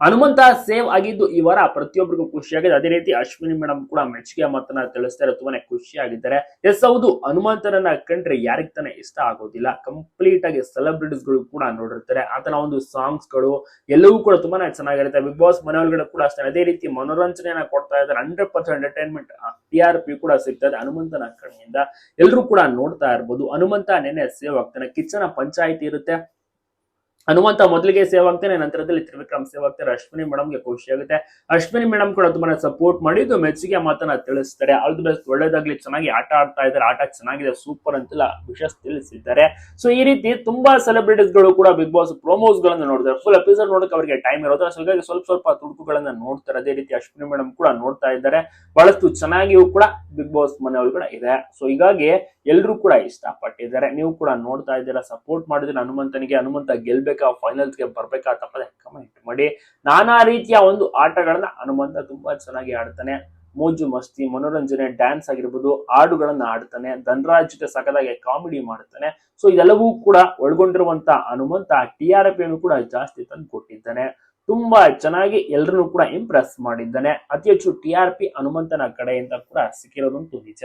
Hanumantha save ಆಗಿದ್ದು ಈ ವಾರ ಪ್ರತಿಯೊಬ್ಬರಿಗೂ ಖುಷಿಯಾಗಿದೆ. ಅದೇ ರೀತಿ ಅಶ್ವಿನಿ ಮೇಡಮ್ ಕೂಡ ಮೆಚ್ಚುಗೆ ಮಾತನ್ನ ತಿಳಿಸ್ತಾರೆ ತುಂಬಾನೇ ಖುಷಿಯಾಗಿದ್ದಾರೆ. ಎಸ್, ಹೌದು, ಹನುಮಂತನನ್ನ ಕಂಡ್ರೆ ಯಾರಿಗ್ ತಾನೇ ಇಷ್ಟ ಆಗೋದಿಲ್ಲ. ಕಂಪ್ಲೀಟ್ ಆಗಿ ಸೆಲೆಬ್ರಿಟೀಸ್ಗಳು ಕೂಡ ನೋಡಿರ್ತಾರೆ. ಆತನ ಒಂದು ಸಾಂಗ್ಸ್ಗಳು ಎಲ್ಲವೂ ಕೂಡ ತುಂಬಾನೇ ಚೆನ್ನಾಗಿರುತ್ತೆ. ಬಿಗ್ ಬಾಸ್ ಮನೆ ಒಳಗಡೆ ಕೂಡ ಅಷ್ಟೇ. ಅದೇ ರೀತಿ ಮನೋರಂಜನೆಯನ್ನ ಕೊಡ್ತಾ ಇದ್ದಾರೆ. Hundred percent entertainment T R P ಕೂಡ ಸಿಗ್ತದೆ ಹನುಮಂತನ ಕಣ್ಣಿಂದ. ಎಲ್ಲರೂ ಕೂಡ ನೋಡ್ತಾ ಇರ್ಬೋದು. ಹನುಮಂತ ನೆನ್ನೆ ಸೇವ್ ಆಗ್ತಾನೆ. ಕಿಚ್ಚನ ಪಂಚಾಯಿತಿ ಇರುತ್ತೆ. ಹನುಮಂತ ಮೊದಲಿಗೆ ಸೇವ್ ಆಗ್ತಾನೆ, ನಂತರದಲ್ಲಿ ತ್ರಿವಿಕ್ರಮ್ ಸೇವ್ ಆಗ್ತಾರೆ. ಅಶ್ವಿನಿ ಮೇಡಮ್ಗೆ ಖುಷಿ ಆಗುತ್ತೆ. ಅಶ್ವಿನಿ ಮೇಡಮ್ ಕೂಡ ತುಂಬಾನೇ ಸಪೋರ್ಟ್ ಮಾಡಿದ್ದು ಮೆಚ್ಚುಗೆ ಮಾತನ್ನ ತಿಳಿಸ್ತಾರೆ. ಆಲ್ ದಿ ಬೆಸ್ಟ್ ಒಳ್ಳೇದಾಗ್ಲಿ. ಚೆನ್ನಾಗಿ ಆಟ ಆಡ್ತಾ ಇದ್ದಾರೆ. ಆಟ ಚೆನ್ನಾಗಿದೆ. ಸೂಪರ್ ಅಂತೆಲ್ಲ ವಿಶಸ್ ತಿಳಿಸಿದ್ದಾರೆ. ಸೊ ಈ ರೀತಿ ತುಂಬಾ ಸೆಲೆಬ್ರಿಟೀಸ್ಗಳು ಕೂಡ ಬಿಗ್ ಬಾಸ್ ಪ್ರೋಮೋಸ್ ಗಳನ್ನ ನೋಡ್ತಾರೆ. ಫುಲ್ ಎಪಿಸೋಡ್ ನೋಡಕ್ಕೆ ಅವರಿಗೆ ಟೈಮ್ ಇರೋದ್ರ ಸೊ ಹೀಗಾಗಿ ಸ್ವಲ್ಪ ಸ್ವಲ್ಪ ತುಡುಕುಗಳನ್ನ ನೋಡ್ತಾರೆ. ಅದೇ ರೀತಿ ಅಶ್ವಿನಿ ಮೇಡಮ್ ಕೂಡ ನೋಡ್ತಾ ಇದ್ದಾರೆ. ಬಹಳಷ್ಟು ಚೆನ್ನಾಗಿಯೂ ಕೂಡ ಬಿಗ್ ಬಾಸ್ ಮನೆಯವರು ಕೂಡ ಇದೆ. ಸೊ ಹೀಗಾಗಿ ಎಲ್ಲರೂ ಕೂಡ ಇಷ್ಟಪಟ್ಟಿದ್ದಾರೆ. ನೀವು ಕೂಡ ನೋಡ್ತಾ ಇದ್ದೀರಾ. ಸಪೋರ್ಟ್ ಮಾಡಿದ್ರೆ ಹನುಮಂತನಿಗೆ, ಹನುಮಂತ ಗೆಲ್ಬೇಕಾ ಫೈನಲ್ಸ್ಗೆ ಬರ್ಬೇಕಾ ತಪ್ಪದೆ ಕಮೆಂಟ್ ಮಾಡಿ. ನಾನಾ ರೀತಿಯ ಒಂದು ಆಟಗಳನ್ನ ಹನುಮಂತ ತುಂಬಾ ಚೆನ್ನಾಗಿ ಆಡ್ತಾನೆ. ಮೋಜು ಮಸ್ತಿ, ಮನೋರಂಜನೆ ಡ್ಯಾನ್ಸ್ ಆಗಿರ್ಬೋದು, ಹಾಡುಗಳನ್ನ ಆಡ್ತಾನೆ. ಧನರಾಜ್ ಜೊತೆ ಸಕದಾಗಿ ಕಾಮಿಡಿ ಮಾಡ್ತಾನೆ. ಸೊ ಇದೆಲ್ಲವೂ ಕೂಡ ಒಳಗೊಂಡಿರುವಂತ ಹನುಮಂತ ಟಿ ಆರ್ ಕೂಡ ಜಾಸ್ತಿ ತಂದು ಕೊಟ್ಟಿದ್ದಾನೆ. ತುಂಬಾ ಚೆನ್ನಾಗಿ ಎಲ್ಲರನ್ನು ಕೂಡ ಇಂಪ್ರೆಸ್ ಮಾಡಿದ್ದಾನೆ. ಅತಿ ಹೆಚ್ಚು ಟಿ ಆರ್ ಪಿ ಹನುಮಂತನ ಕಡೆಯಿಂದ ಕೂಡ ಸಿಕ್ಕಿರೋದಂತೂ ನಿಜ.